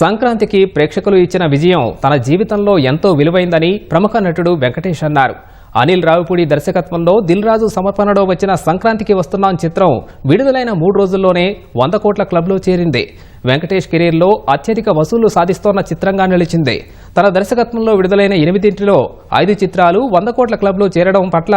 సంక్రాంతికి ప్రేక్షకులు ఇచ్చిన విజయం తన జీవితంలో ఎంతో విలువైందని ప్రముఖ నటుడు వెంకటేష్ అన్నారు. అనిల్ రావిపూడి దర్శకత్వంలో దిల్ రాజు సమర్పణలో వచ్చిన సంక్రాంతికి వస్తున్నాం చిత్రం విడుదలైన మూడు రోజుల్లోనే వంద కోట్ల క్లబ్లో చేరింది. వెంకటేష్ కెరీర్లో అత్యధిక వసూళ్ళు సాధిస్తోన్న చిత్రంగా నిలిచింది. తన దర్శకత్వంలో విడుదలైన ఎనిమిదింటిలో ఐదు చిత్రాలు వంద కోట్ల క్లబ్లో చేరడం పట్ల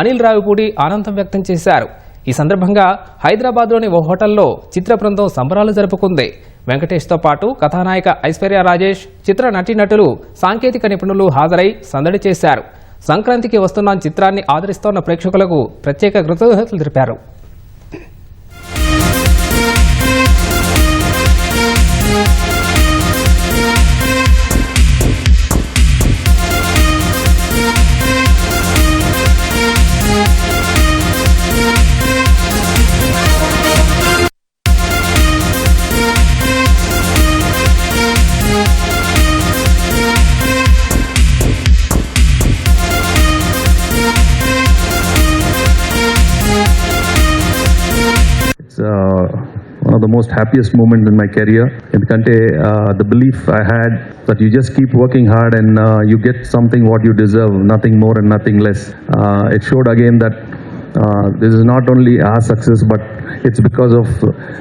అనిల్ రావిపూడి ఆనందం వ్యక్తం చేశారు. ఈ సందర్భంగా హైదరాబాద్లోని ఓ హోటల్లో చిత్ర బృందం సంబరాలు జరుపుకుంది. వెంకటేష్తో పాటు కథానాయిక ఐశ్వర్య రాజేష్ చిత్ర నటీనటులు సాంకేతిక నిపుణులు హాజరై సందడి చేశారు. సంక్రాంతికి వస్తున్న చిత్రాన్ని ఆదరిస్తోన్న ప్రేక్షకులకు ప్రత్యేక కృతజ్ఞతలు తెలిపారు. one of the most happiest moments in my career. ఎందుకంటే uh, the belief I had that you just keep working hard and uh, you get something what you deserve, nothing more and nothing less. Uh, it showed again that uh, this is not only our success, but it's because of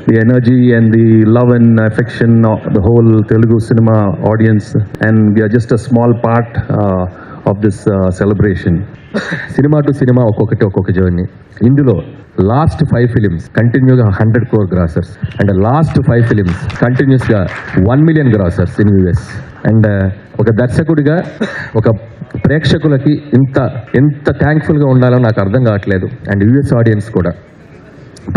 the energy and the love and affection of the whole Telugu cinema audience, and we are just a small part uh, of this uh, celebration. Cinema to cinema ఒక్కొక్కటి ఒక్కొక్క journey ఇందులో last five films కంటిన్యూగా hundred crore grossers and last five films కంటిన్యూస్గా one million grossers in US and ఒక దర్శకుడిగా ఒక ప్రేక్షకులకి ఇంత ఎంత థ్యాంక్ఫుల్గా ఉండాలో నాకు అర్థం కావట్లేదు. అండ్ యూఎస్ ఆడియన్స్ కూడా.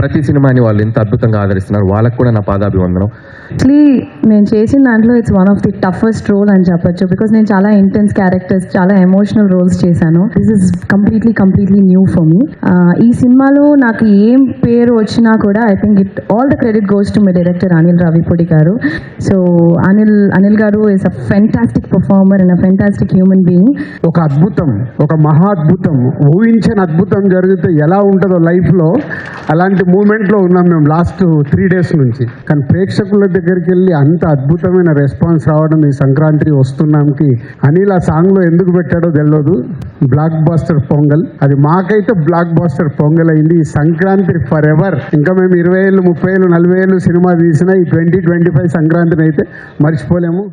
ప్రతి సినిమాని వాళ్ళు ఎంత అద్భుతంగా ఆదరిస్తున్నారు. వాళ్ళకు కూడా నా పాదాభివందనం. యాక్చువల్లీ నేను చేసిన దాంట్లో it's one of the toughest role అని చెప్పొచ్చు. బికాస్ నేను చాలా ఇంటెన్స్ క్యారెక్టర్స్ చాలా ఎమోషనల్ రోల్స్ చేశాను. This is completely completely new for me ఈ సినిమాలో నాకు ఏం పేరు వచ్చినా కూడా I think it all the credit goes to my director Anil Ravipudi గారు. సో అనిల్ అనిల్ గారు is a fantastic performer and a fantastic human being ఒక అద్భుతం ఒక మహా అద్భుతం ఊహించని అద్భుతం జరిగితే ఎలా ఉంటుందో లైఫ్లో అలాంటి మూమెంట్లో ఉన్నాం మేము లాస్ట్ త్రీ డేస్ నుంచి. కానీ ప్రేక్షకుల దగ్గరికి వెళ్ళి అంత అద్భుతమైన రెస్పాన్స్ రావడం ఈ సంక్రాంతి వస్తున్నాంకి. అనిల్ ఆ సాంగ్లో ఎందుకు పెట్టాడో తెలియదు బ్లాక్ బాస్టర్ పొంగల్. అది మాకైతే బ్లాక్ బాస్టర్ పొంగల్ అయింది. ఈ సంక్రాంతి ఫర్ ఎవర్ ఇంకా మేము ఇరవై ఏళ్ళు ముప్పై ఏళ్ళు నలభై ఏళ్ళు సినిమా తీసినా ఈ ట్వంటీ ట్వంటీ ఫైవ్ సంక్రాంతిని అయితే మర్చిపోలేము.